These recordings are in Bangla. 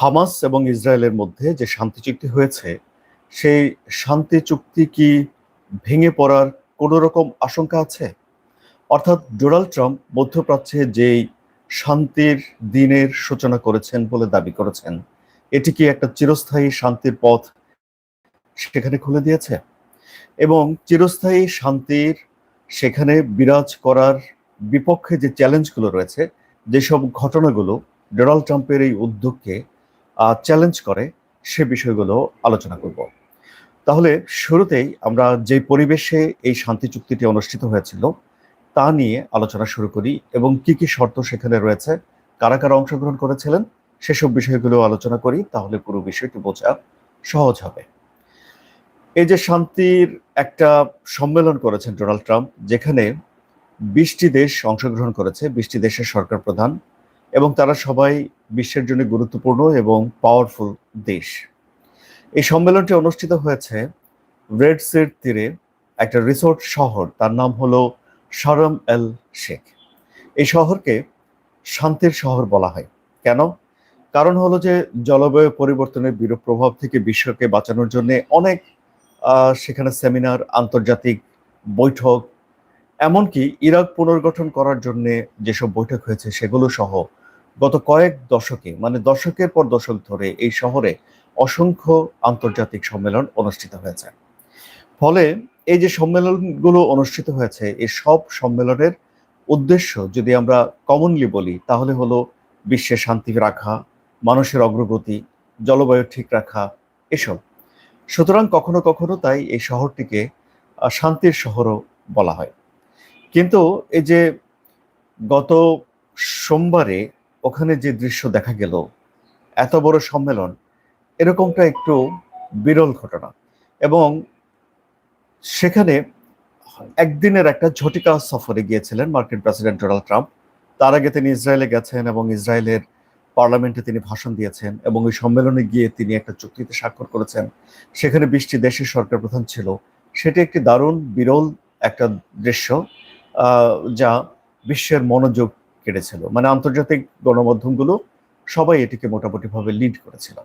হামাস এবং ইসরায়েলের মধ্যে যে শান্তি চুক্তি হয়েছে, সেই শান্তি চুক্তি কি ভেঙে পড়ার কোনো রকম আশঙ্কা আছে? অর্থাৎ ডোনাল্ড ট্রাম্প মধ্যপ্রাচ্যে যেই শান্তির দিনের সূচনা করেছেন বলে দাবি করেছেন, এটি কি একটা চিরস্থায়ী শান্তির পথ সেখানে খুলে দিয়েছে? এবং চিরস্থায়ী শান্তির সেখানে বিরাজ করার বিপক্ষে যে চ্যালেঞ্জগুলো রয়েছে, যেসব ঘটনাগুলো ডোনাল্ড ট্রাম্পের এই উদ্যোগকে চ্যালেঞ্জ করে, সে বিষয়গুলো আলোচনা করব। তাহলে শুরুতেই আমরা যে পরিবেশে এই শান্তি চুক্তিটি অনুষ্ঠিত হয়েছিল, তা নিয়ে আলোচনা শুরু করি এবং কি কি শর্ত সেখানে রয়েছে, কারা কারা অংশগ্রহণ করেছিলেন, সেসব বিষয়গুলো আলোচনা করি, তাহলে পুরো বিষয়টি বোঝা সহজ হবে। এই যে শান্তির একটা সম্মেলন করেছেন ডোনাল্ড ট্রাম্প, যেখানে বিশটি দেশ অংশগ্রহণ করেছে, বিশটি দেশের সরকার প্রধান এবং তারা সবাই বিশ্বের জন্য গুরুত্বপূর্ণ এবং পাওয়ারফুল দেশ। এই সম্মেলনটি অনুষ্ঠিত হয়েছে রেড সির তীরে একটা রিসোর্ট শহর, তার নাম হলো সারম এল শেখ এই শহরকে শান্তির শহর বলা হয়। কেন? কারণ হলো যে জলবায়ু পরিবর্তনের বিরূপ প্রভাব থেকে বিশ্বকে বাঁচানোর জন্য অনেক সেখানে সেমিনার, আন্তর্জাতিক বৈঠক, এমনকি ইরাক পুনর্গঠন করার জন্য যেসব বৈঠক হয়েছে সেগুলো সহ গত কয়েক দশকে মানে দশকের পর দশক ধরে এই শহরে অসংখ্য আন্তর্জাতিক সম্মেলন অনুষ্ঠিত হয়েছে। ফলে এই যে সম্মেলনগুলো অনুষ্ঠিত হয়েছে এই সব সম্মেলনের উদ্দেশ্য যদি আমরা কমনলি বলি, তাহলে হলো বিশ্বে শান্তি রাখা, মানুষের অগ্রগতি, জলবায়ু ঠিক রাখা, এসব। সুতরাং কখনো কখনো তাই এই শহরটিকে শান্তির শহরও বলা হয়। কিন্তু এই যে গত সোমবারে ওখানে যে দৃশ্য দেখা গেল, এত বড় সম্মেলন, এরকমটা একটু বিরল ঘটনা। এবং সেখানে একদিনের একটা ঝটিকা সফরে গিয়েছিলেন মার্কিন প্রেসিডেন্ট ডোনাল্ড ট্রাম্প। তার আগে তিনি ইসরায়েলে গেছেন এবং ইসরায়েলের পার্লামেন্টে তিনি ভাষণ দিয়েছেন এবং ওই সম্মেলনে গিয়ে তিনি একটা চুক্তিতে স্বাক্ষর করেছেন। সেখানে বিশটি দেশের সরকার প্রধান ছিল। সেটি একটি দারুণ বিরল একটা দৃশ্য যা বিশ্বের মনোযোগ কেড়েছিল মানে আন্তর্জাতিক গণমাধ্যমগুলো সবাই এটিকে মোটামুটিভাবে লিড করেছিল।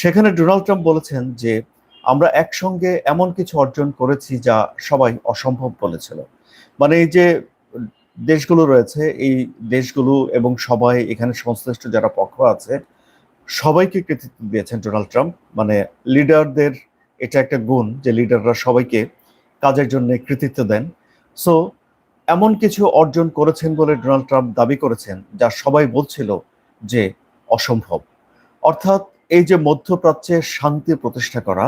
সেখানে ডোনাল্ড ট্রাম্প বলেছেন যে, আমরা একসঙ্গে এমন কিছু অর্জন করেছি যা সবাই অসম্ভব বলেছিল। মানে এই যে দেশগুলো রয়েছে, এই দেশগুলো এবং সবাই, এখানে সংশ্লিষ্ট যারা পক্ষ আছে, সবাইকে কৃতিত্ব দিয়েছেন ডোনাল্ড ট্রাম্প। মানে লিডারদের, এটা একটা গুণ যে লিডাররা সবাইকে কাজের জন্য কৃতিত্ব দেন। সো এমন কিছু অর্জন করেছেন বলে ডোনাল্ড ট্রাম্প দাবি করেছেন, যা সবাই বলছিল যে অসম্ভব। অর্থাৎ এই যে মধ্যপ্রাচ্যে শান্তি প্রতিষ্ঠা করা,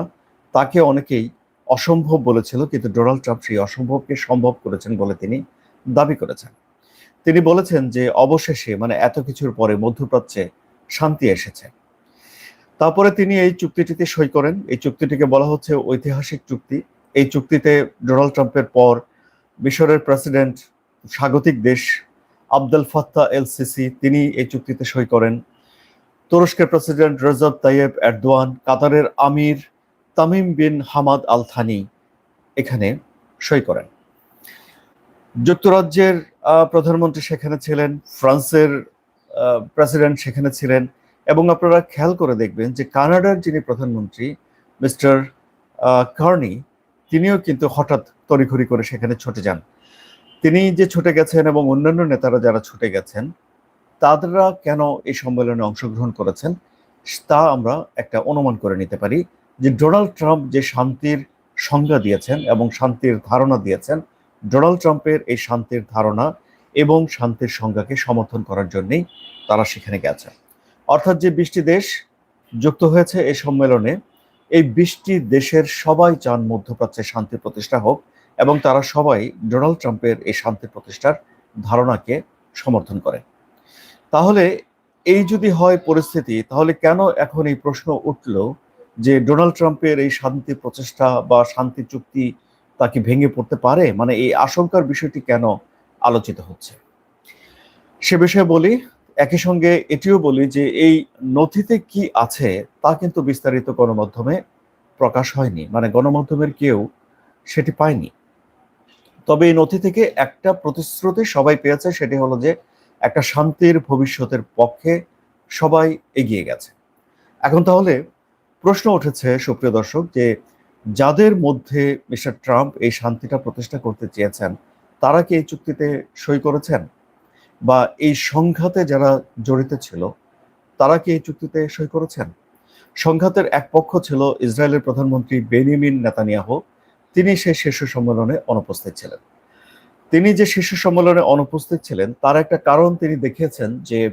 তাকে অনেকেই অসম্ভব বলেছিল, কিন্তু ডোনাল্ড ট্রাম্প সেই অসম্ভবকে সম্ভব করেছেন বলে তিনি দাবি করেছেন। তিনি বলেছেন যে অবশেষে মানে এত কিছুর পরে মধ্যপ্রাচ্যে শান্তি এসেছে। তারপরে তিনি এই চুক্তিটিতে সই করেন। এই চুক্তিটিকে বলা হচ্ছে ঐতিহাসিক চুক্তি। এই চুক্তিতে ডোনাল্ড ট্রাম্পের পর মিশরের প্রেসিডেন্ট, স্বাগতিক দেশ আবদুল ফাত্তা এল সিসি তিনি এই চুক্তিতে সই করেন। তুরস্কের প্রেসিডেন্ট রেজব তাইয়েব এরদোয়ান, কাতারের আমির Tamim bin Hamad Al Thani এখানে সই করেন। যুক্তরাজ্যের প্রধানমন্ত্রী সেখানে ছিলেন, ফ্রান্সের প্রেসিডেন্ট সেখানে ছিলেন এবং আপনারা খেয়াল করে দেখবেন যে কানাডার যিনি প্রধানমন্ত্রী, মিস্টার কার্নি তিনিও কিন্তু হঠাৎ তড়িঘড়ি করে সেখানে ছুটে যান। তিনি যে ছুটে গেছেন এবং অন্যান্য নেতারা যারা ছুটে গেছেন তাদেরা কেন এই সম্মেলনে অংশগ্রহণ করেছেন, তা আমরা একটা অনুমান করে নিতে পারি যে ডোনাল্ড ট্রাম্প যে শান্তির সংজ্ঞা দিয়েছেন এবং শান্তির ধারণা দিয়েছেন, ডোনাল্ড ট্রাম্পের এই শান্তির ধারণা এবং শান্তির সংজ্ঞাকে সমর্থন করার জন্যই তারা সেখানে গেছে। অর্থাৎ যে বিশটি দেশ যুক্ত হয়েছে এই সম্মেলনে এই বিশটি দেশের সবাই চান মধ্যপ্রাচ্যে শান্তি প্রতিষ্ঠা হোক এবং তারা সবাই ডোনাল্ড ট্রাম্পের এই শান্তি প্রতিষ্ঠার ধারণাকে সমর্থন করে। তাহলে এই যদি হয় পরিস্থিতি, তাহলে কেন এখন এই প্রশ্ন উঠল যে ডোনাল্ড ট্রাম্পের এই শান্তি প্রচেষ্টা বা শান্তি চুক্তি তাকে ভেঙে পড়তে পারে? মানে এই আশঙ্কার বিষয়টি কেন আলোচিত হচ্ছে? সে বিষয়ে বলি একই সঙ্গে এটিও বলি যে এই নথিতে কি আছে তা কিন্তু বিস্তারিত গণমাধ্যমে প্রকাশ হয়নি। মানে গণমাধ্যমের কেউ সেটি পায়নি। তবে এই নথি থেকে একটা প্রতিশ্রুতি সবাই পেয়েছে, সেটি হলো যে একটা শান্তির ভবিষ্যতের পক্ষে সবাই এগিয়ে গেছে। এখন তাহলে প্রশ্ন উঠেছে, সুপ্রিয় দর্শক, যে যাদের মধ্যে মিস্টার ট্রাম্প এই শান্তিটা প্রতিষ্ঠা করতে চেয়েছেন, তারা কি এই চুক্তিতে সই করেছেন? বা এই সংঘাতে যারা জড়িত ছিল, তারা কি এই চুক্তিতে সই করেছেন? সংঘাতের এক পক্ষ ছিল ইসরায়েলের প্রধানমন্ত্রী বেনিমিন নেতানিয়াহু, তিনি সেই শীর্ষ সম্মেলনে অনুপস্থিত ছিলেন। তিনি যে শীর্ষ সম্মেলনে অনুপস্থিত ছিলেন, তার একটা কারণ তিনি দেখিয়েছেন যে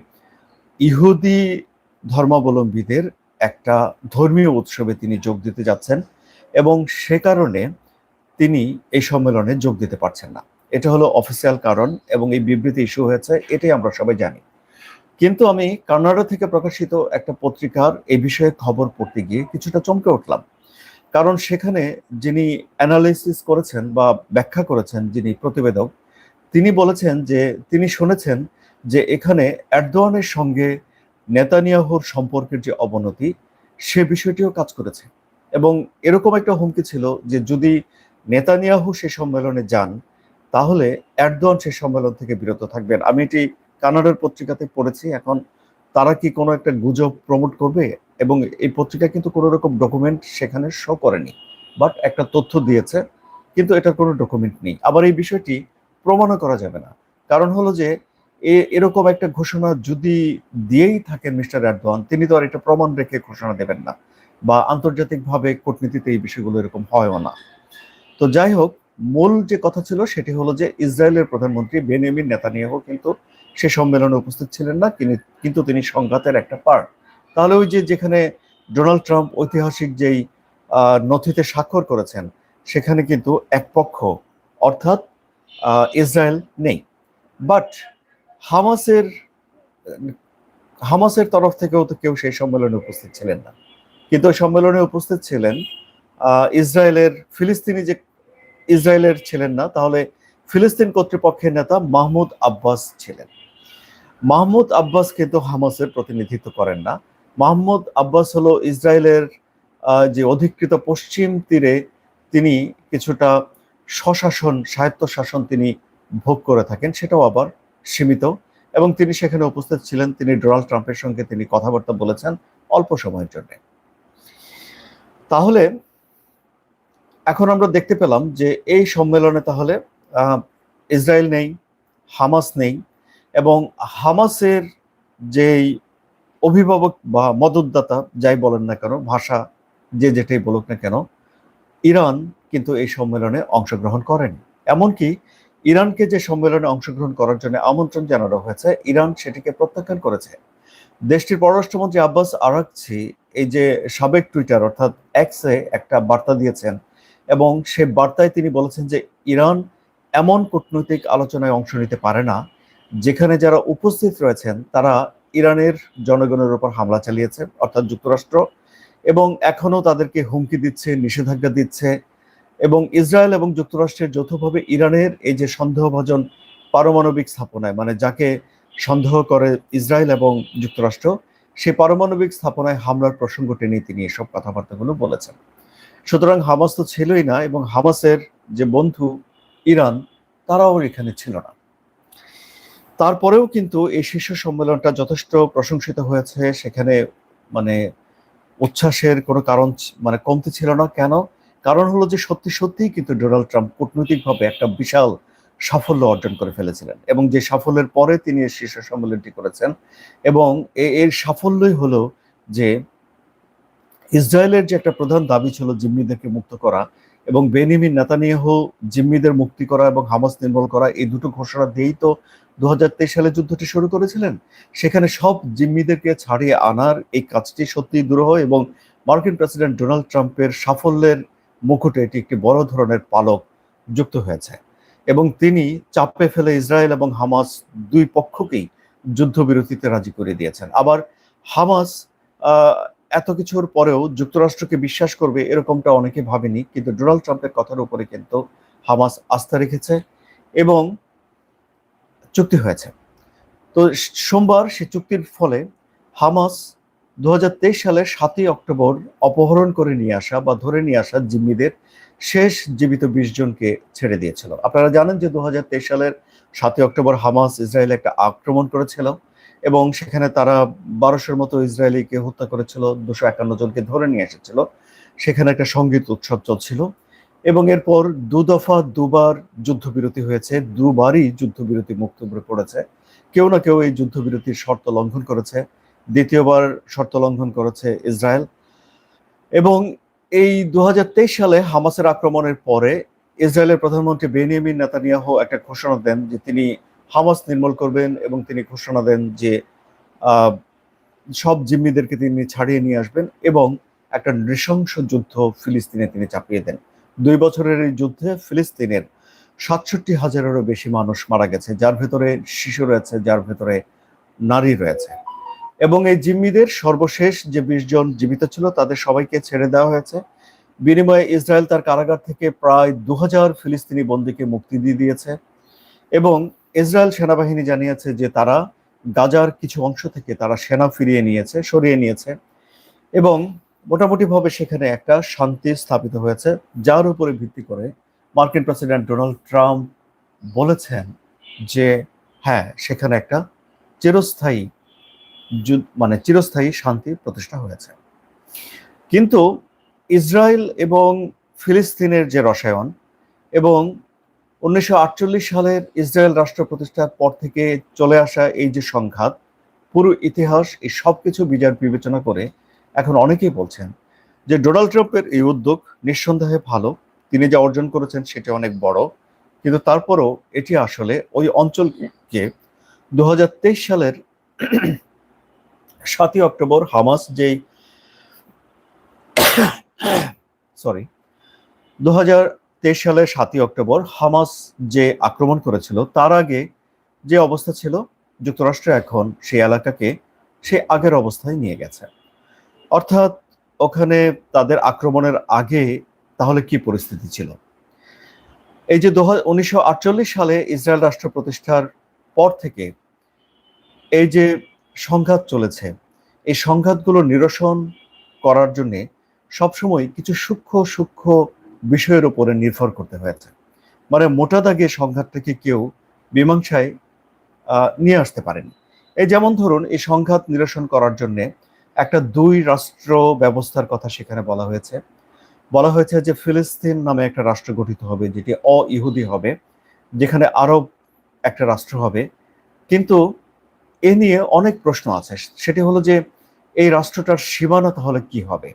ইহুদি ধর্মাবলম্বীদের একটা ধর্মীয় উৎসবে তিনি যোগ দিতে যাচ্ছেন এবং সে কারণে তিনি এই সম্মেলনে যোগ দিতে পারছেন না। এটা হলো অফিসিয়াল কারণ এবং এই বিবৃতি ইস্যু হয়েছে, এটাই আমরা সবাই জানি। কিন্তু আমি কানাডা থেকে প্রকাশিত একটা পত্রিকার এই বিষয়ে খবর পড়তে গিয়ে কিছুটা চমকে উঠলাম। কারণ সেখানে যিনি অ্যানালাইসিস করেছেন বা ব্যাখ্যা করেছেন যিনি প্রতিবেদক, তিনি বলেছেন যে, তিনি শুনেছেন যে এখানে এরদোয়ানের সঙ্গে নেতানিয়াহুর সম্পর্কের যে অবনতি, সে বিষয়টিও কাজ করেছে। এবং এরকম একটা হুমকি ছিল যে, যদি নেতানিয়াহু সে সম্মেলনে যান তাহলে এরদোয়ান সে সম্মেলন থেকে বিরত থাকবেন। আমি এটি কানাডার পত্রিকাতে পড়েছি, এখন তারা কি কোনো একটা গুজব প্রমোট করবে? এবং এই পত্রিকা কিন্তু কোনো রকম ডকুমেন্ট সেখানে শো করেনি। বাট একটা তথ্য দিয়েছে, কিন্তু এটার কোনো ডকুমেন্ট নেই। আবার এই বিষয়টি প্রমাণও করা যাবে না। কারণ হলো যে এরকম একটা ঘোষণা যদি দিয়েই থাকেন মিস্টার এরদোয়ান তিনি তো আর এটা প্রমাণ রেখে ঘোষণা দেবেন না। বা আন্তর্জাতিকভাবে কূটনীতিতে এই বিষয়গুলো এরকম হয়ও না। তো যাই হোক মূল যে কথা ছিল সেটি হলো যে ইসরায়েলের প্রধানমন্ত্রী বেনিয়ামিন নেতানিয়াহু কিন্তু সে সম্মেলনে উপস্থিত ছিলেন না কিন্তু তিনি সংঘাতের একটা পার্ট তাহলে ওই যে যেখানে ডোনাল্ড ট্রাম্প ঐতিহাসিক যেই নথিতে স্বাক্ষর করেছেন, সেখানে কিন্তু এক পক্ষ, অর্থাৎ ইসরায়েল নেই। বাট হামাসের হামাসের তরফ থেকেও তো কেউ সেই সম্মেলনে উপস্থিত ছিলেন না। কিন্তু সম্মেলনে উপস্থিত ছিলেন ইসরায়েলের ফিলিস্তিনি যে ইসরায়েলের ছিলেন না, তাহলে ফিলিস্তিন কর্তৃপক্ষের নেতা মাহমুদ আব্বাস ছিলেন। মাহমুদ আব্বাস কিন্তু হামাসের প্রতিনিধিত্ব করেন না। মাহমুদ আব্বাস হলো ইসরায়েলের যে অধিকৃত পশ্চিম তীরে তিনি কিছুটা স্বশাসন স্বায়ত্ত শাসন তিনি ভোগ করে থাকেন, সেটাও আবার সীমিত। এবং তিনি সেখানে উপস্থিত ছিলেন, তিনি ডোনাল্ড ট্রাম্পের সঙ্গে তিনি কথাবার্তা বলেছেন অল্প সময়ের জন্য। তাহলে এখন আমরা দেখতে পেলাম যে এই সম্মেলনে তাহলে ইসরায়েল নেই, হামাস নেই, এবং হামাসের যেই অভিভাবক বা মদতদাতা, যাই বলেন না কেন, ভাষা যে যেটাই বলুক না কেন, ইরান কিন্তু এই সম্মেলনে অংশগ্রহণ করেনি। এমনকি ইরানকে যে সম্মেলনে অংশগ্রহণ করার জন্য আমন্ত্রণ জানানো হয়েছে, ইরান সেটিকে প্রত্যাখ্যান করেছে। দেশটির পররাষ্ট্রমন্ত্রী আব্বাস আরাকছি এই যে সাবেক টুইটার অর্থাৎ এক্সে একটা বার্তা দিয়েছেন এবং সে বার্তায় তিনি বলেছেন যে ইরান এমন কূটনৈতিক আলোচনায় অংশ নিতে পারে না, যেখানে যারা উপস্থিত রয়েছেন তারা ইরানের জনগণের উপর হামলা চালিয়েছে, অর্থাৎ যুক্তরাষ্ট্র, এবং এখনও তাদেরকে হুমকি দিচ্ছে, নিষেধাজ্ঞা দিচ্ছে, এবং ইসরায়েল এবং যুক্তরাষ্ট্রের যৌথভাবে ইরানের এই যে সন্দেহভাজন পারমাণবিক স্থাপনায় মানে যাকে সন্দেহ করে ইসরায়েল এবং যুক্তরাষ্ট্র সে পারমাণবিক স্থাপনায় হামলার প্রসঙ্গ টেনে তিনি এসব কথাবার্তাগুলো বলেছেন। সুতরাং হামাস তো ছিলই না এবং হামাসের যে বন্ধু ইরান, তারাও এখানে ছিল না। তারপরেও কিন্তু এই শীর্ষ সম্মেলনটা যথেষ্ট প্রশংসিত হয়েছে। সেখানে মানে উচ্ছ্বাসের কোনো কারণ মানে কমতে ছিল না। কেন? কারণ হলো যে সত্যি সত্যিই কিন্তু ডোনাল্ড ট্রাম্প কূটনৈতিকভাবে একটা বিশাল সাফল্য অর্জন করে ফেলেছিলেন এবং যে সাফল্যের পরে তিনি শীর্ষ সম্মেলনটি করেছেন এবং এর সাফল্যই হলো যে ইসরায়েলের যে একটা প্রধান দাবি ছিল জিম্মিদেরকে মুক্ত করা এবং বেনিমিন নেতানিয়াহু জিম্মিদের মুক্তি করা এবং হামাস নির্মূল করা, এই দুটো ঘোষণা দিয়েই তো দুহাজার তেইশ সালে যুদ্ধটি শুরু করেছিলেন। সেখানে সব জিম্মিদেরকে ছাড়িয়ে আনার এই কাজটি সত্যি দুরূহ এবং মার্কিন প্রেসিডেন্ট ডোনাল্ড ট্রাম্পের সাফল্যের মুকুটে এটি একটি বড় ধরনের পালক যুক্ত হয়েছে। এবং তিনি চাপে ফেলে ইসরায়েল এবং হামাস দুই পক্ষকেই যুদ্ধবিরতিতে রাজি করে দিয়েছেন। আবার হামাস এত কিছুর পরেও যুক্তরাষ্ট্রকে বিশ্বাস করবে এরকমটা অনেকে ভাবেনি, কিন্তু ডোনাল্ড ট্রাম্পের কথার উপরে কিন্তু হামাস আস্থা রেখেছে এবং চুক্তি হয়েছে। তো সোমবার সে চুক্তির ফলে হামাস দু হাজার তেইশ সালের সাতই অক্টোবর অপহরণ করে নিয়ে আসা বা ধরে নিয়ে আসা জিম্মিদের শেষ জীবিত বিশ জনকে ছেড়ে দিয়েছিল। আপনারা জানেন যে দু হাজার তেইশ সালের সাতই অক্টোবর হামাস ইসরায়েল একটা আক্রমণ করেছিল। এবং সেখানে তারা বারোশোর মতো ইসরায়েলিকে হত্যা করেছিল, দুশো একান্ন জনকে ধরে নিয়ে এসেছিল। সেখানে একটা সংগীত উৎসব চলছিল এবং এরপর দু দফা দুবার যুদ্ধবিরতি হয়েছে, দুবারই যুদ্ধবিরতি মুক্তব্য পড়েছে। কেউ না কেউ এই যুদ্ধবিরতির শর্ত লঙ্ঘন করেছে, দ্বিতীয়বার শর্ত লঙ্ঘন করেছে ইসরায়েল। এবং এই দু হাজার তেইশ সালে হামাসের আক্রমণের পরে ইসরায়েলের প্রধানমন্ত্রী বেনিয়ামিন নেতানিয়াহ একটা ঘোষণা দেন যে তিনি হামাস নির্মূল করবেন এবং তিনি ঘোষণা দেন যে সব জিম্মিদেরকে তিনি ছাড়িয়ে নিয়ে আসবেন এবং একটা নৃশংস যুদ্ধ ফিলিস্তিনে তিনি চাপিয়ে দেন। দুই বছরের এই যুদ্ধে ফিলিস্তিনের সাতষট্টি হাজারেরও বেশি মানুষ মারা গেছে, যার ভেতরে শিশু রয়েছে, যার ভেতরে নারী রয়েছে। এবং এই জিম্মিদের সর্বশেষ যে বিশ জন জীবিত ছিল, তাদের সবাইকে ছেড়ে দেওয়া হয়েছে। বিনিময়ে ইসরায়েল তার কারাগার থেকে প্রায় দু হাজার ফিলিস্তিনি বন্দীকে মুক্তি দিয়ে দিয়েছে। এবং ইসরায়েল সেনাবাহিনী জানিয়েছে যে তারা গাজার কিছু অংশ থেকে তারা সেনা ফিরিয়ে নিয়েছে, সরিয়ে নিয়েছে এবং মোটামুটিভাবে সেখানে একটা শান্তি স্থাপিত হয়েছে, যার উপরে ভিত্তি করে মার্কিন প্রেসিডেন্ট ডোনাল্ড ট্রাম্প বলেছেন যে হ্যাঁ সেখানে একটা চিরস্থায়ী মানে চিরস্থায়ী শান্তি প্রতিষ্ঠা হয়েছে। কিন্তু ইসরায়েল এবং ফিলিস্তিনের যে রসায়ন এবং উনিশশো সালের ইসরায়েল রাষ্ট্র প্রতিষ্ঠার পর থেকে চলে আসা এই যে সংঘাত, পুরো ইতিহাস, এই সব কিছু বিচার বিবেচনা করে এখন অনেকেই বলছেন যে ডোনাল্ড ট্রাম্পের এই উদ্যোগ নিঃসন্দেহে ভালো। তিনি যা অর্জন করেছেন সেটা অনেক বড়। কিন্তু তারপরও এটি আসলে ওই অঞ্চলকে দু হাজার তেইশ সালের সাতই অক্টোবর হামাস যেই সরি দু সালের সাতই অক্টোবর হামাস যে আক্রমণ করেছিল, তার আগে যে অবস্থা ছিল, যুক্তরাষ্ট্র এখন সেই এলাকাকে সে আগের অবস্থায় নিয়ে গেছে। অর্থাৎ ওখানে তাদের আক্রমণের আগে তাহলে কি পরিস্থিতি ছিল? এই যে উনিশশো সালে ইসরায়েল রাষ্ট্র প্রতিষ্ঠার পর থেকে এই যে সংঘাত চলেছে, এই সংঘাতগুলো নিরসন করার জন্যে সবসময় কিছু সূক্ষ্ম সূক্ষ্ম বিষয়ের উপরে নির্ভর করতে হয়েছে। মানে মোটা দাগে সংঘাতটাকে কেউ মীমাংসায় নিয়ে আসতে পারেনি। এই যেমন ধরুন, এই সংঘাত নিরসন করার জন্য একটা দুই রাষ্ট্র ব্যবস্থার কথা সেখানে বলা হয়েছে। বলা হয়েছে যে ফিলিস্তিন নামে একটা রাষ্ট্র গঠিত হবে, যেটি অ ইহুদি হবে, যেখানে আরব একটা রাষ্ট্র হবে। কিন্তু এ নিয়ে অনেক প্রশ্ন আছে। সেটি হলো যে, এই রাষ্ট্রটার সীমানা তাহলে কি হবে?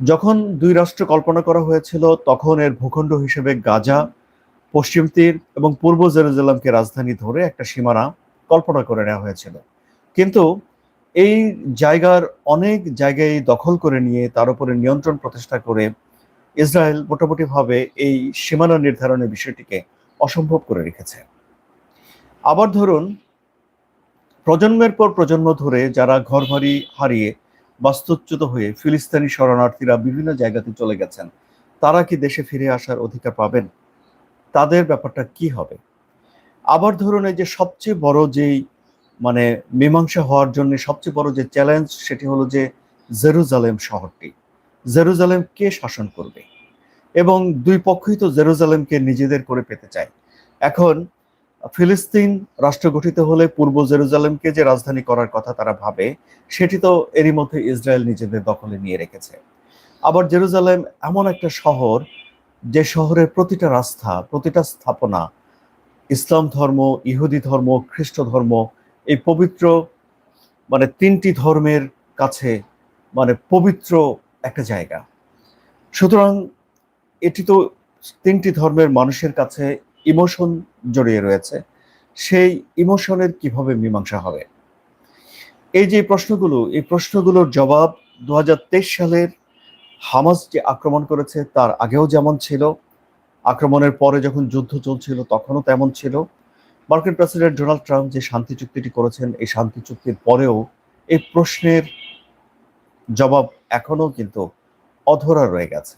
যখন দুই রাষ্ট্র কল্পনা করা হয়েছিল, তখন এর ভূখণ্ড হিসেবে গাজা, পশ্চিম তীর এবং পূর্ব জেরুজালামকে রাজধানী ধরে একটা সীমানা কল্পনা করে নেওয়া হয়েছিল। কিন্তু এই জায়গার অনেক জায়গায় দখল করে নিয়ে তার উপরে নিয়ন্ত্রণ প্রতিষ্ঠা করে ইসরায়েল মোটামুটিভাবে এই সীমানা নির্ধারণের বিষয়টিকে অসম্ভব করে রেখেছে। আবার ধরুন, প্রজন্মের পর প্রজন্ম ধরে যারা ঘরবাড়ি হারিয়ে বাস্তুচ্যুত হয়ে ফিলিস্তিনি শরণার্থীরা বিভিন্ন জায়গাতে চলে গেছেন। তারা কি দেশে ফিরে আসার অধিকার পাবেন? তাদের ব্যাপারটা কি হবে? আবার ধরুন এই যে সবচেয়ে বড় যেই মানে মীমাংসা হওয়ার জন্য সবচেয়ে বড় যে চ্যালেঞ্জ সেটি হলো যে জেরুজালেম শহরটি। জেরুজালেম কে শাসন করবে? এবং দুই পক্ষই তো জেরুজালেমকে নিজেদের করে পেতে চায়। এখন ফিলিস্তিন রাষ্ট্র গঠিত হলে পূর্ব জেরুজালেমকে যে রাজধানী করার কথা তারা ভাবে, সেটি তো এরই মধ্যে ইসরায়েল নিজেদের দখলে নিয়ে রেখেছে। আবার জেরুজালেম এমন একটা শহর, যে শহরের প্রতিটা রাস্তা, প্রতিটা স্থাপনা, ইসলাম ধর্ম, ইহুদি ধর্ম, খ্রিস্ট ধর্ম, এই পবিত্র মানে তিনটি ধর্মের কাছে মানে পবিত্র একটা জায়গা। সুতরাং এটি তো তিনটি ধর্মের মানুষের কাছে ইমোশন জড়িয়ে রয়েছে, সেই ইমোশনের কীভাবে মীমাংসা হবে? এই যে প্রশ্নগুলো, এই প্রশ্নগুলোর জবাব দু হাজার তেইশ সালের হামাস যে আক্রমণ করেছে, তার আগেও যেমন ছিল, আক্রমণের পরে যখন যুদ্ধ চলছিল তখনও তেমন ছিল। মার্কিন প্রেসিডেন্ট ডোনাল্ড ট্রাম্প যে শান্তি চুক্তিটি করেছেন, এই শান্তি চুক্তির পরেও এই প্রশ্নের জবাব এখনও কিন্তু অধরা রয়ে গেছে।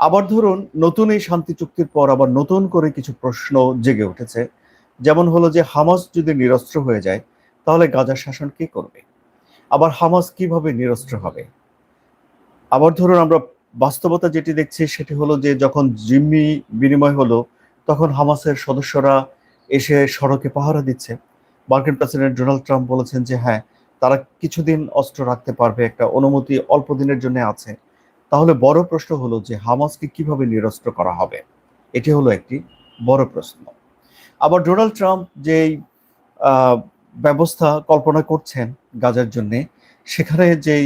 আবার ধরুন, নতুন এই শান্তি চুক্তির পর আবার নতুন করে কিছু প্রশ্ন জেগে উঠেছে। যেমন হলো যে, হামাস যদি নিরস্ত্র হয়ে যায়, তাহলে গাজার শাসন কে করবে? আবার হামাস কীভাবে নিরস্ত্র হবে? আবার ধরুন, আমরা বাস্তবতা যেটি দেখছি, সেটি হলো যে, যখন জিম্মি বিনিময় হলো, তখন হামাসের সদস্যরা এসে সড়কে পাহারা দিচ্ছে। মার্কিন প্রেসিডেন্ট ডোনাল্ড ট্রাম্প বলেছেন যে হ্যাঁ তারা কিছুদিন অস্ত্র রাখতে পারবে, একটা অনুমতি অল্প দিনের জন্য আছে। তাহলে বড় প্রশ্ন হলো যে হামাসকে কীভাবে নিরস্ত্র করা হবে? এটি হলো একটি বড় প্রশ্ন। আবার ডোনাল্ড ট্রাম্প যেই ব্যবস্থা কল্পনা করছেন গাজার জন্য, সেখানে যেই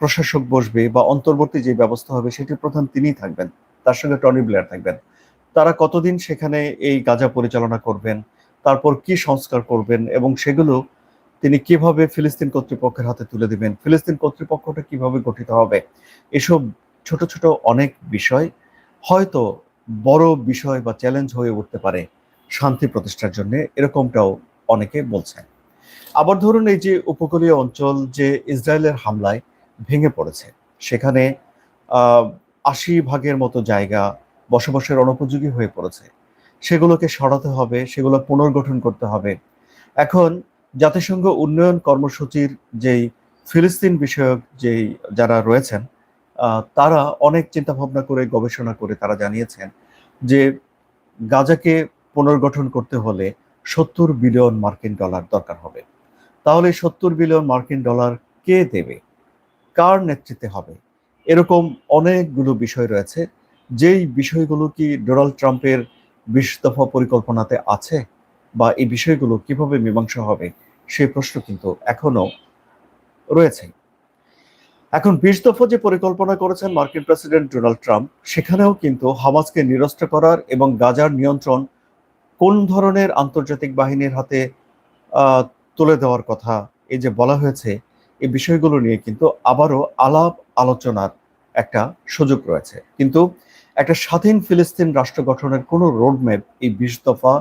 প্রশাসক বসবে বা অন্তর্বর্তী যে ব্যবস্থা হবে সেটি প্রধান তিনিই থাকবেন, তার সঙ্গে টনি ব্লেয়ার থাকবেন। তারা কতদিন সেখানে এই গাজা পরিচালনা করবেন, তারপর কি সংস্কার করবেন এবং সেগুলো তিনি কীভাবে ফিলিস্তিন কর্তৃপক্ষের হাতে তুলে দিবেন, ফিলিস্তিন কর্তৃপক্ষটা কীভাবে গঠিত হবে, এসব ছোট ছোট অনেক বিষয় হয়তো বড় বিষয় বা চ্যালেঞ্জ হয়ে উঠতে পারে শান্তি প্রতিষ্ঠার জন্য, এরকমটাও অনেকে বলছেন। আবার ধরুন এই যে উপকূলীয় অঞ্চল যে ইসরায়েলের হামলায় ভেঙে পড়েছে, সেখানে আশি ভাগের মতো জায়গা বসবাসের অনুপযোগী হয়ে পড়েছে। সেগুলোকে সরাতে হবে, সেগুলো পুনর্গঠন করতে হবে। এখন জাতিসংঘ উন্নয়ন কর্মসূচির যেই ফিলিস্তিন বিষয়ক যেই যারা রয়েছেন তারা অনেক চিন্তা ভাবনা করে, গবেষণা করে তারা জানিয়েছেন যে গাজাকে পুনর্গঠন করতে হলে সত্তর বিলিয়ন মার্কিন ডলার দরকার হবে। তাহলে সত্তর বিলিয়ন মার্কিন ডলার কে দেবে? কার নেতৃত্বে হবে? এরকম অনেকগুলো বিষয় রয়েছে। যেই বিষয়গুলো কি ডোনাল্ড ট্রাম্পের বিশ দফা পরিকল্পনাতে আছে বা এই বিষয়গুলো কীভাবে মীমাংসা হবে সেই প্রশ্ন কিন্তু এখনও রয়েছে। এখন বিশ দফা যে পরিকল্পনা করেছেন মার্কিন প্রেসিডেন্ট ডোনাল্ড ট্রাম্প, সেখানেও কিন্তু হামাসকে নিরস্ত করার এবং গাজার নিয়ন্ত্রণ কোন ধরনের আন্তর্জাতিক বাহিনীর হাতে তুলে দেওয়ার কথা এই যে বলা হয়েছে, এই বিষয়গুলো নিয়ে কিন্তু আবারও আলাপ আলোচনার একটা সুযোগ রয়েছে। কিন্তু একটা স্বাধীন ফিলিস্তিন রাষ্ট্র গঠনের কোনো রোডম্যাপ এই বিশ দফা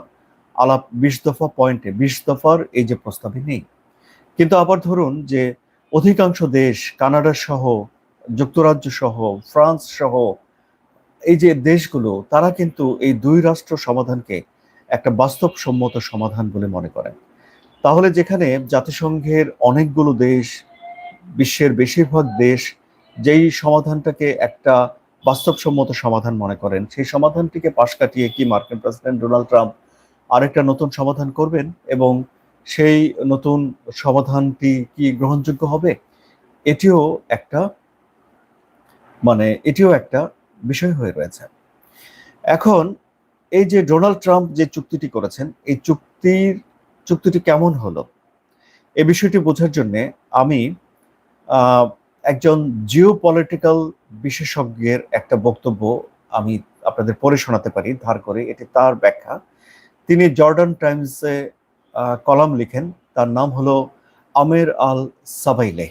আলাপ, বিশ দফা পয়েন্টে বিশ দফার এই যে প্রস্তাবে নেই। কিন্তু আবার ধরুন যে অধিকাংশ দেশ, কানাডা সহ, যুক্তরাজ্য সহ, ফ্রান্স সহ, এই যে দেশগুলো, তারা কিন্তু এই দুই রাষ্ট্র সমাধানকে একটা বাস্তবসম্মত সমাধান বলে মনে করেন তাহলে যেখানে জাতিসংঘের অনেকগুলো দেশ, বিশ্বের বেশিরভাগ দেশ যেই সমাধানটাকে একটা বাস্তবসম্মত সমাধান মনে করেন, সেই সমাধানটিকে পাশ কাটিয়ে কি মার্কিন প্রেসিডেন্ট ডোনাল্ড ট্রাম্প আরেকটা নতুন সমাধান করবেন এবং সেই নতুন সমাধানটি কি গ্রহণযোগ্য হবে? এটিও একটা মানে এটিও একটা বিষয় হয়ে রয়েছে। এখন এই যে ডোনাল্ড ট্রাম্প যে চুক্তিটি করেছেন, এই চুক্তির, চুক্তিটি কেমন হলো? এ বিষয়টি বোঝার জন্যে আমি একজন জিও পলিটিক্যাল বিশেষজ্ঞের একটা বক্তব্য আমি আপনাদের পড়ে শোনাতে পারি, ধার করে। এটি তার ব্যাখ্যা। তিনি জর্ডান টাইমসে কলাম লিখেন। তার নাম হলো আমের আল সাবাইলে।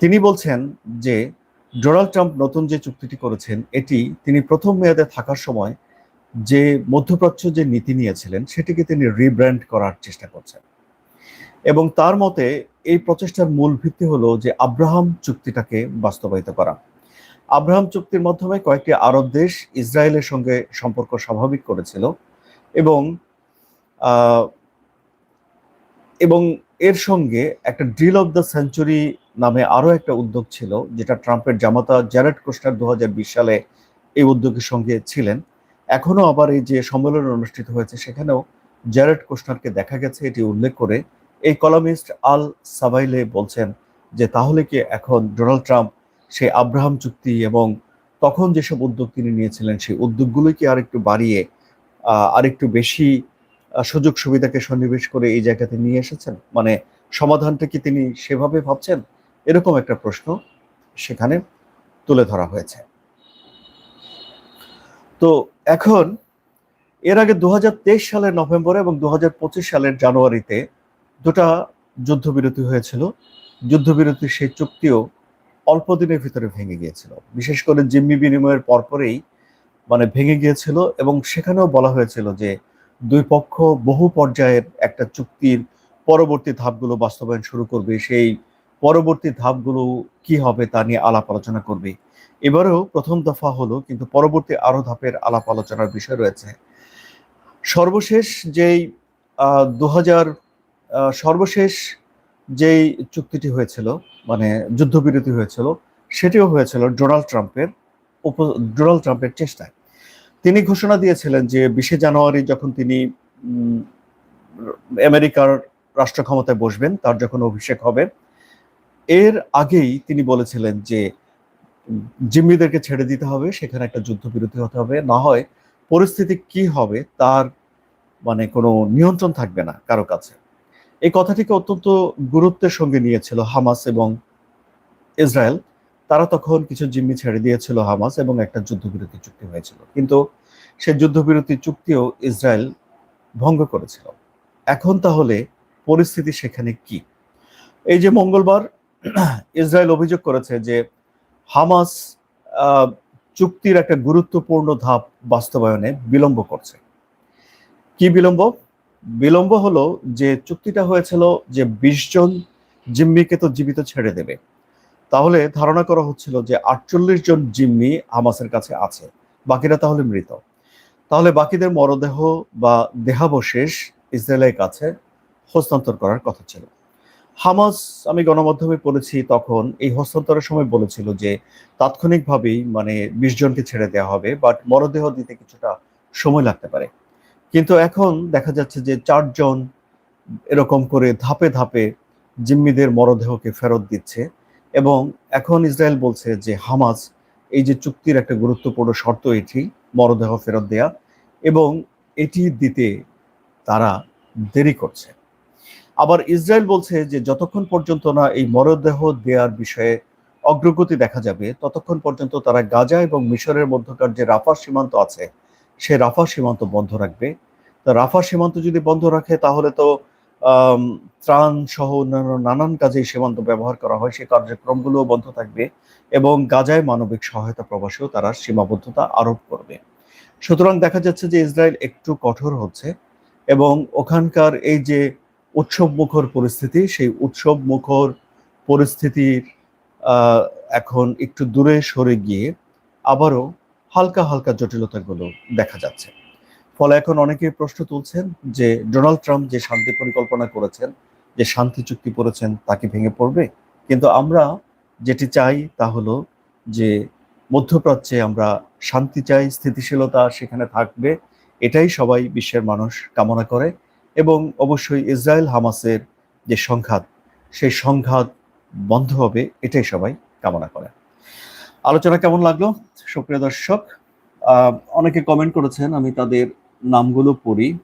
তিনি বলছেন যে, ডোনাল্ড ট্রাম্প নতুন যে চুক্তিটি করেছেন, এটি তিনি প্রথম মেয়াদে থাকার সময় যে মধ্যপ্রাচ্য যে নীতি নিয়েছিলেন, সেটিকে তিনি রিব্র্যান্ড করার চেষ্টা করছেন। এবং তার মতে, এই প্রচেষ্টার মূল ভিত্তি হলো যে, আব্রাহাম চুক্তিটাকে বাস্তবায়িত করা। আব্রাহাম চুক্তির মাধ্যমে কয়েকটি আরব দেশ ইসরায়েলের সঙ্গে সম্পর্ক স্বাভাবিক করেছিল এবং এবং এর সঙ্গে একটা ড্রিল অফ দ্য সেঞ্চুরি নামে আরও একটা উদ্যোগ ছিল, যেটা ট্রাম্পের জামাতা জ্যারেড কোস্টার দু সালে এই উদ্যোগের সঙ্গে ছিলেন। এখনও আবার এই যে সম্মেলন অনুষ্ঠিত হয়েছে, সেখানেও জ্যারেড কোস্টারকে দেখা গেছে, এটি উল্লেখ করে এই কলামিস্ট আল সাবাইলে বলছেন যে, তাহলে কি এখন ডোনাল্ড ট্রাম্প সেই আব্রাহাম চুক্তি এবং তখন যেসব উদ্যোগ তিনি নিয়েছিলেন, সেই উদ্যোগগুলোই কি আরেকটু বাড়িয়ে আরেকটু বেশি সুযোগ সুবিধাকে সন্নিবেশ করে এই জায়গাতে নিয়ে এসেছেন? মানে সমাধানটা কি তিনি সেভাবে ভাবছেন? এরকম একটা প্রশ্ন সেখানে তুলে ধরা হয়েছে। তো এখন এর আগে দু সালের নভেম্বরে এবং দু হাজার পঁচিশ সালের জানুয়ারিতে দুটা যুদ্ধবিরতি হয়েছিল। যুদ্ধবিরতির সেই চুক্তিও অল্প দিনের ভিতরে ভেঙে গিয়েছিল। বিশেষ করে জিম্মি বিনিময়ের পরপরেই মানে ভেঙে গিয়েছিল এবং সেখানেও বলা হয়েছিল যে দুই পক্ষ বহু পর্যায়ের একটা চুক্তির পরবর্তী ধাপগুলো বাস্তবায়ন শুরু করবে। সেই পরবর্তী ধাপগুলো কি হবে তা নিয়ে আলাপ আলোচনা করবে। এবারেও প্রথম দফা হলো, কিন্তু পরবর্তী আরও ধাপের আলাপ আলোচনার বিষয় রয়েছে। সর্বশেষ যেই দু হাজার সর্বশেষ যেই চুক্তিটি হয়েছিল মানে যুদ্ধবিরতি হয়েছিল, সেটিও হয়েছিল ডোনাল্ড ট্রাম্পের, উপ, ডোনাল্ড ট্রাম্পের চেষ্টায়। তিনি ঘোষণা দিয়েছিলেন যে বিশে জানুয়ারি যখন তিনি আমেরিকার রাষ্ট্র ক্ষমতায় বসবেন, তার যখন অভিষেক হবে, এর আগেই তিনি বলেছিলেন যে জিম্মিদেরকে ছেড়ে দিতে হবে, সেখানে একটা যুদ্ধবিরতি হতে হবে, না হয় পরিস্থিতি কি হবে তার মানে কোনো নিয়ন্ত্রণ থাকবে না কারও কাছে। এই কথাটিকে অত্যন্ত গুরুত্বের সঙ্গে নিয়েছিল হামাস এবং ইসরায়েল। তারা তখন কিছু জিম্মি ছেড়ে দিয়েছিল হামাস এবং একটা যুদ্ধবিরতি চুক্তি হয়েছিল। কিন্তু সে যুদ্ধবিরতি চুক্তিও ইসরায়েল ভঙ্গ করেছিল। এখন তাহলে পরিস্থিতি সেখানে কি? এই যে মঙ্গলবার ইসরায়েল অভিযোগ করেছে যে হামাস চুক্তির একটা গুরুত্বপূর্ণ ধাপ বাস্তবায়নে বিলম্ব করছে। কি বিলম্ব? বিলম্ব হলো যে চুক্তিটা হয়েছিল যে বিশ জন জিম্মিকে তো জীবিত ছেড়ে দেবে। তাহলে ধারণা করা হচ্ছিল যে আটচল্লিশ জন জিম্মি হামাসের কাছে আছে। বাকিরা তাহলে মৃত। তাহলে বাকিদের মরদেহ বা দেহাবশেষ ইসরায়েলের কাছে হস্তান্তর করার কথা ছিল। হামাস, আমি গণমাধ্যমে পড়েছি তখন, এই হস্তান্তরের সময় বলেছিল যে তাৎক্ষণিকভাবেই মানে বিশ জনকে ছেড়ে দেওয়া হবে বাট মরদেহ দিতে কিছুটা সময় লাগতে পারে। কিন্তু এখন দেখা যাচ্ছে যে চারজন এরকম করে ধাপে ধাপে জিম্মিদের মরদেহকে ফেরত দিচ্ছে। এবং এখন ইসরায়েল বলছে যে হামাজ এই যে চুক্তির একটা গুরুত্বপূর্ণ শর্ত এটি, মরদেহ ফেরত দেয়া, এবং এটি দিতে তারা দেরি করছে। আবার ইসরায়েল বলছে যে যতক্ষণ পর্যন্ত না এই মরদেহ দেওয়ার বিষয়ে অগ্রগতি দেখা যাবে, ততক্ষণ পর্যন্ত তারা গাজা এবং মিশরের মধ্যকার যে রাফা সীমান্ত আছে, সে রাফা সীমান্ত বন্ধ রাখবে। তা রাফা সীমান্ত যদি বন্ধ রাখে, তাহলে তো ত্রাণ সহ অন্যান্য নানান কাজে সীমান্ত ব্যবহার করা হয়। সেই কার্যক্রমগুলোও বন্ধ থাকবে এবং গাজায় মানবিক সহায়তা প্রবাসেও তারা সীমাবদ্ধতা আরোপ করবে। সুতরাং দেখা যাচ্ছে যে ইসরায়েল একটু কঠোর হচ্ছে এবং ওখানকার এই যে উৎসব মুখর পরিস্থিতি, সেই উৎসব মুখর পরিস্থিতির এখন একটু দূরে সরে গিয়ে আবারও হালকা হালকা জটিলতাগুলো দেখা যাচ্ছে। ফলে এখন অনেকে প্রশ্ন তুলছেন যে ডোনাল্ড ট্রাম্প যে শান্তি পরিকল্পনা করেছেন, যে শান্তি চুক্তি করেছেন তাকে ভেঙে পড়বে? কিন্তু আমরা যেটি চাই তা হলো যে মধ্যপ্রাচ্যে আমরা শান্তি চাই, স্থিতিশীলতা সেখানে থাকবে, এটাই সবাই বিশ্বের মানুষ কামনা করে। এবং অবশ্যই ইসরায়েল হামাসের যে সংঘাত, সেই সংঘাত বন্ধ হবে, এটাই সবাই কামনা করে। আলোচনা কেমন লাগল? সুপ্রিয় দর্শক অনেকে কমেন্ট করেছেন, আমি তাদের নামগুলো পড়ি।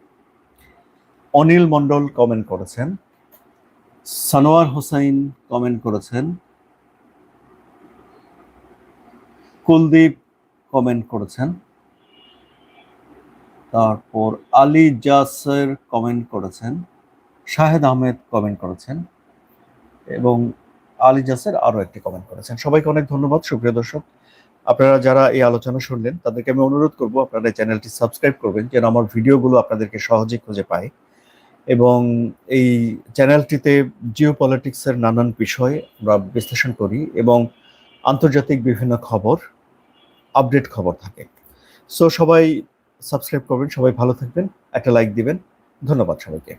অনিল মণ্ডল কমেন্ট করেছেন। সানোয়ার হোসাইন কমেন্ট করেছেন। কুলদীপ কমেন্ট করেছেন। তারপর আলী জাসের কমেন্ট করেছেন। শাহেদ আহমেদ কমেন্ট করেছেন। এবং আলী জাসের আরও একটি কমেন্ট করেছেন। সবাইকে অনেক ধন্যবাদ। সুপ্রিয় দর্শক আপনারা যারা এই আলোচনা শুনলেন, তাদেরকে আমি অনুরোধ করব আপনারা চ্যানেলটি সাবস্ক্রাইব করবেন যেন আমার ভিডিওগুলো আপনাদেরকে সহজে খুঁজে পায়। এবং এই চ্যানেলটিতে জিও পলিটিক্সের নানান বিষয় আমরা বিশ্লেষণ করি এবং আন্তর্জাতিক বিভিন্ন খবর আপডেট খবর থাকে। সো সবাই সাবস্ক্রাইব করবেন, সবাই ভালো থাকবেন, একটা লাইক দিবেন। ধন্যবাদ সবাইকে।